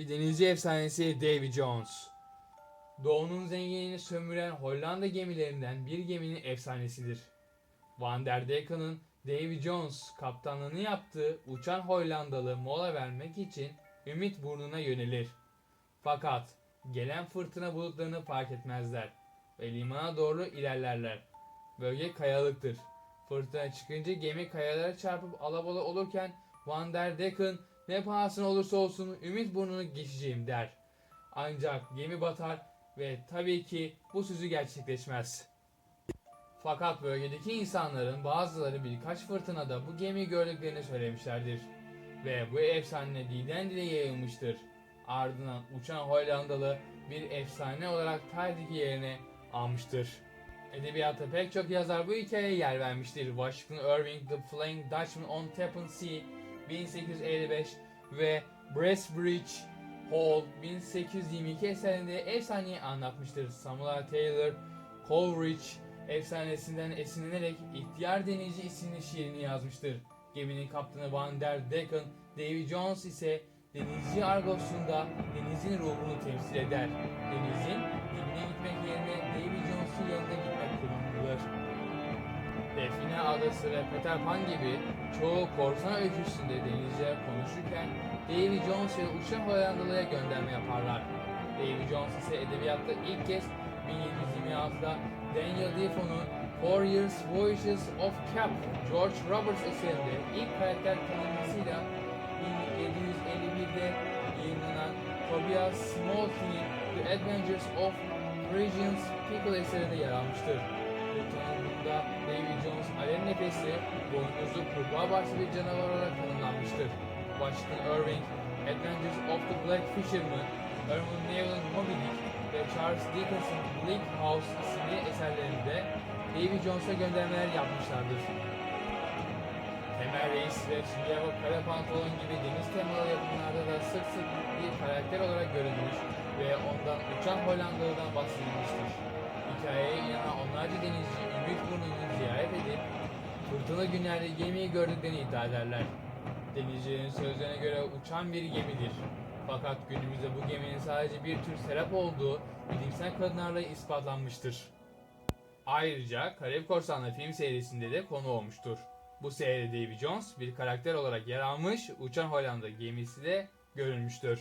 Bir denizci efsanesi Davy Jones. Doğunun zenginliğini sömüren Hollanda gemilerinden bir geminin efsanesidir. Van der Deken'ın Davy Jones kaptanlığını yaptığı uçan Hollandalı mola vermek için Ümit burnuna yönelir. Fakat gelen fırtına bulutlarını fark etmezler ve limana doğru ilerlerler. Bölge kayalıktır. Fırtına çıkınca gemi kayalara çarpıp alabalı olurken Van der Decken ne pahasına olursa olsun Ümit burnunu geçeceğim der. Ancak gemi batar ve tabii ki bu sözü gerçekleşmez. Fakat bölgedeki insanların bazıları birkaç fırtınada bu gemiyi gördüklerini söylemişlerdir. Ve bu efsane dilden dile yayılmıştır. Ardından uçan Hollandalı bir efsane olarak tarihteki yerine almıştır. Edebiyatta pek çok yazar bu hikayeye yer vermiştir. Washington Irving, The Flying Dutchman on Tappan Sea 1855 ve Bracebridge Hall 1822 eserinde efsaneyi anlatmıştır. Samuel Taylor Coleridge efsanesinden esinlenerek İhtiyar Denizci isimli şiirini yazmıştır. Geminin kaptanı Van der Decken, Davy Jones ise denizci argosunda denizin ruhunu temsil eder. Denizin adası ve Peter Pan gibi çoğu korsan öyküsünde denizciler konuşurken Davy Jones ve uçan Hollandalı'ya gönderme yaparlar. Davy Jones ise edebiyatta ilk kez 1726'da Daniel Defoe'nun Four Years Voyages of Cap George Roberts eserinde ilk karakter tanımlamasıyla 1751'de yayınlanan Tobias Smollett The Adventures of Parisian's Pickle eserinde yer almıştır. Bu tanımda Davy Jones alem nefesi, boynuzlu kurbağa başlı bir canavar olarak tanımlanmıştır. Washington Irving, Adventures of the Black Fisherman, Herman Melville'ın Moby Dick ve Charles Dickens'ın Bleak House isimli eserlerinde Davy Jones'a göndermeler yapmışlardır. Temel Reis ve Bob Kara Pantolon gibi deniz temalı yapımlarda da sık sık bir karakter olarak görülmüş ve ondan uçan Hollandalı'dan bahsedilmiştir. Hikayeye inanan onlarca denizci fırtına günlerde gemiyi gördüklerini iddia ederler. Denizcilerin sözlerine göre uçan bir gemidir. Fakat günümüzde bu geminin sadece bir tür serap olduğu bilimsel kadınlarla ispatlanmıştır. Ayrıca Karayip Korsanları film serisinde de konu olmuştur. Bu seride Davy Jones bir karakter olarak yer almış, uçan Hollanda gemisi de görülmüştür.